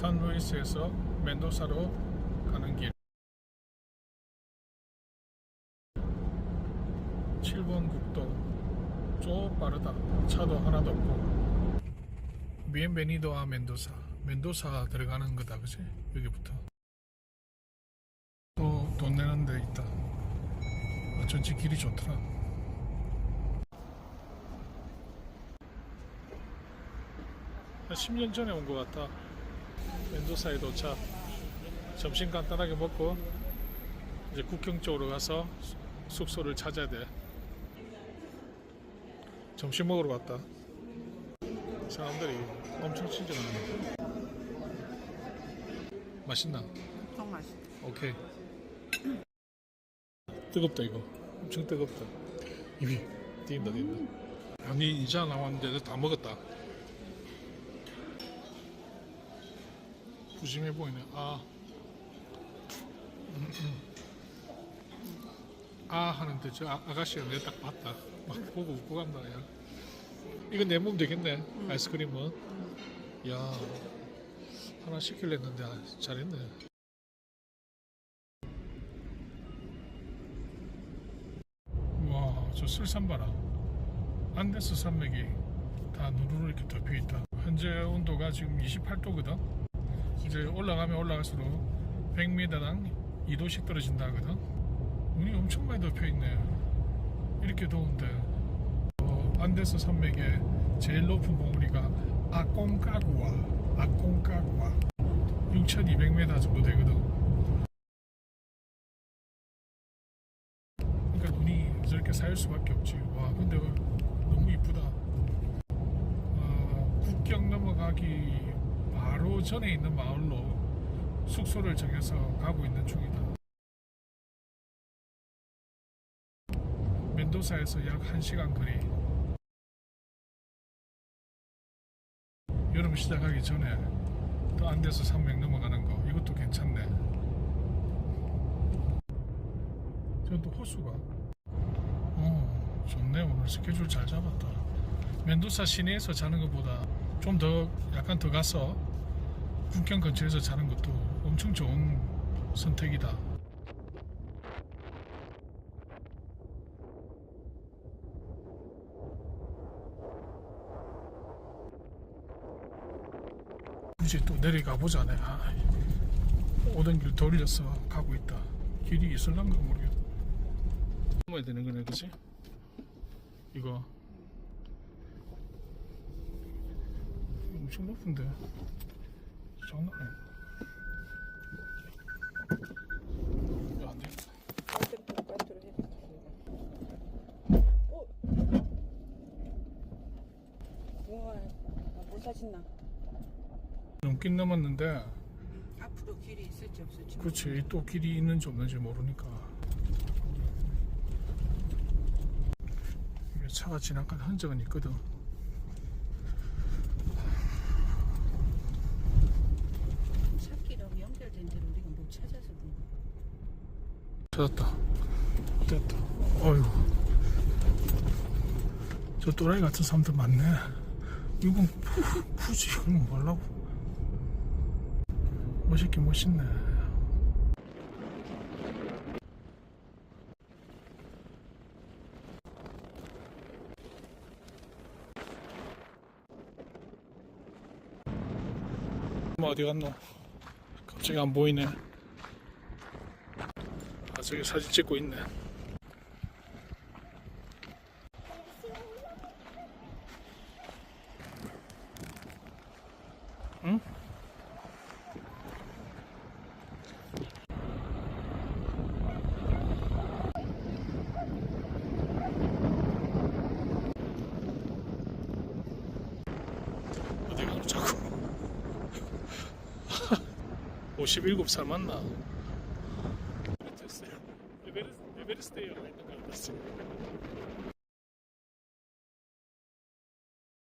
산루이스에서 멘도사로 가는 길. 7번 국도. 좀 빠르다. 차도 하나도 없고. 비엔베니도아 멘도사 멘도사 들어가는 거다 그지? 여기부터. 또 돈 내는 데 있다. 어쩐지 길이 좋더라. 한 10년 전에 온 것 같다 멘도사에 도착. 점심 간단하게 먹고 이제 국경 쪽으로 가서 수- 숙소를 찾아야 돼. 점심 먹으러 갔다. 사람들이 엄청 친절하네. 맛있나? 엄청 맛있어. 오케이. 뜨겁다 이거. 엄청 뜨겁다. 입이 뛴다 뛴다. 아니 이자 나왔는데 다 먹었다 부심해 보이네 아 음, 음. 아 하는데 저 아, 아가씨가 내딱 봤다 막 보고 웃고 간다 야 이거 내몸 되겠네 아이스크림은 야 하나 시킬랬는데 아, 잘했네 와, 저 쓸산 봐라. 안데스 산맥이 다 누르르 이렇게 덮여 있다. 현재 온도가 지금 28도거든. 이제 올라가면 올라갈수록 100m당 2도씩 떨어진다 하거든. 눈이 엄청 많이 덮여 있네. 이렇게 더운데. 어, 안데스 산맥의 제일 높은 봉우리가 아콩카구아, 아콩카구아. 6,200m 정도 되거든. 그러니까 눈이 저렇게 쌓일 수밖에 없지. 와, 근데 너무 이쁘다. 아, 국경 넘어가기 바로 전에 있는 마을로 숙소를 정해서 가고 있는 중이다. 멘도사에서 약 1시간 거리. 여름 시작하기 전에 또 안데스 산맥 넘어가는 거 이것도 괜찮네. 저는 또 호수가 어 좋네 오늘 스케줄 잘 잡았다 멘도사 시내에서 자는 것보다 좀 더 약간 더 가서 국경 근처에서 자는 것도 엄청 좋은 선택이다. 이제 또 내려가 보자 내가. 오던 길 돌려서 가고 있다. 길이 있을란가 모르겠다. 넘어야 되는 거네 그치? 이거. 엄청 높은데 장난 아니야 야, 안 되겠다 못 사신나? 넘긴 넘었는데 앞으로 길이 있을지 없을지. 그렇지 또 길이 있는지 없는지 모르니까 차가 지나간 흔적은 있거든 차끼랑 연결된 데를 우리가 못 찾아서 그런 거야. 찾았다. 됐다. 어휴. 저 또라이 같은 사람들 많네. 이건 푸, 푸지 이건 뭐라고. 멋있긴 멋있네. 엄마 어디 갔노? 갑자기 안 보이네. 아 저기 사진 찍고 있네 응? 어디 가노 자꾸 57살 맞나? Everest, Everest je ovaj, tako da.